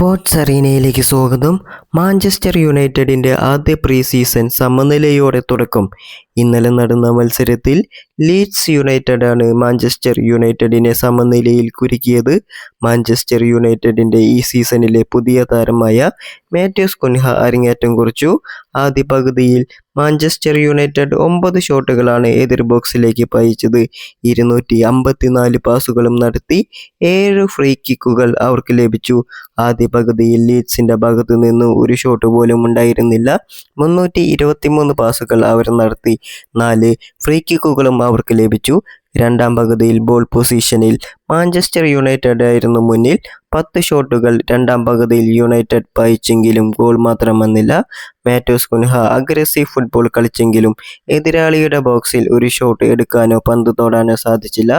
Sports അറീനയിലേക്ക് സ്വാഗതം. Manchester യുണൈറ്റഡിന്റെ ആദ്യ പ്രീ സീസൺ സമനിലയോടെ തുടക്കം. ഇന്നലെ നടന്ന മത്സരത്തിൽ ലീഡ്സ് യുണൈറ്റഡ് ആണ് മാഞ്ചസ്റ്റർ യുണൈറ്റഡിനെ സമനിലയിൽ കുരുക്കിയത്. മാഞ്ചസ്റ്റർ യുണൈറ്റഡിന്റെ ഈ സീസണിലെ പുതിയ താരമായ മാത്യൂസ് കുൻഹ അരങ്ങേറ്റം കുറിച്ചു. ആദ്യ പകുതിയിൽ മാഞ്ചസ്റ്റർ യുണൈറ്റഡ് ഒമ്പത് ഷോട്ടുകളാണ് എതിർ ബോക്സിലേക്ക് പായിച്ചത്. ഇരുന്നൂറ്റി അമ്പത്തിനാല് പാസുകളും നടത്തി ഏഴ് ഫ്രീ കിക്കുകൾ അവർക്ക് ലഭിച്ചു. ആദ്യ പകുതിയിൽ ലീഡ്സിന്റെ ഭാഗത്തു നിന്ന് ഒരു ഷോട്ട് പോലും ഉണ്ടായിരുന്നില്ല. മുന്നൂറ്റി ഇരുപത്തിമൂന്ന് പാസുകൾ അവർ നടത്തി. നാല് ഫ്രീ കിക്കുകളും അവർക്ക് ലഭിച്ചു. രണ്ടാം പകുതിയിൽ ബോൾ പൊസിഷനിൽ മാഞ്ചസ്റ്റർ യുണൈറ്റഡ് ആയിരുന്നു മുന്നിൽ. പത്ത് ഷോട്ടുകൾ രണ്ടാം പകുതിയിൽ യുണൈറ്റഡ് പായിച്ചെങ്കിലും ഗോൾ മാത്രം വന്നില്ല. മാറ്റോസ് കുൻഹ അഗ്രസീവ് ഫുട്ബോൾ കളിച്ചെങ്കിലും എതിരാളിയുടെ ബോക്സിൽ ഒരു ഷോട്ട് എടുക്കാനോ പന്ത് തോടാനോ സാധിച്ചില്ല.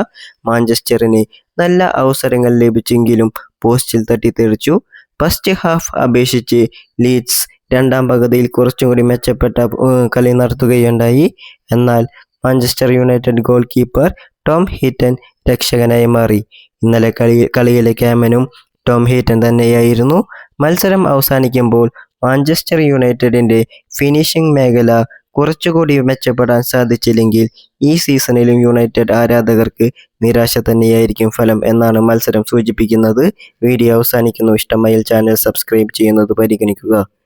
മാഞ്ചസ്റ്ററിന് നല്ല അവസരങ്ങൾ ലഭിച്ചെങ്കിലും പോസ്റ്റിൽ തട്ടിത്തെറിച്ചു. ഫസ്റ്റ് ഹാഫ് അപേക്ഷിച്ച് ലീഡ്സ് രണ്ടാം പകുതിയിൽ കുറച്ചും കൂടി മെച്ചപ്പെട്ട കളി നടത്തുകയുണ്ടായി. എന്നാൽ Manchester United goalkeeper Tom Heaton രക്ഷകനായി മാറി. ഇന്നലെ കളി കളിയിലെ ക്യാമനും ടോം ഹീറ്റൻ തന്നെയായിരുന്നു. മത്സരം അവസാനിക്കുമ്പോൾ മാഞ്ചസ്റ്റർ യുണൈറ്റഡിന്റെ ഫിനിഷിംഗ് മേഖല കുറച്ചുകൂടി മെച്ചപ്പെടാൻ സാധിച്ചില്ലെങ്കിൽ ഈ സീസണിലും യുണൈറ്റഡ് ആരാധകർക്ക് നിരാശ തന്നെയായിരിക്കും ഫലം എന്നാണ് മത്സരം സൂചിപ്പിക്കുന്നത്. വീഡിയോ അവസാനിക്കുന്നു. ഇഷ്ടമായാൽ ചാനൽ സബ്സ്ക്രൈബ് ചെയ്യുന്നത് പരിഗണിക്കുക.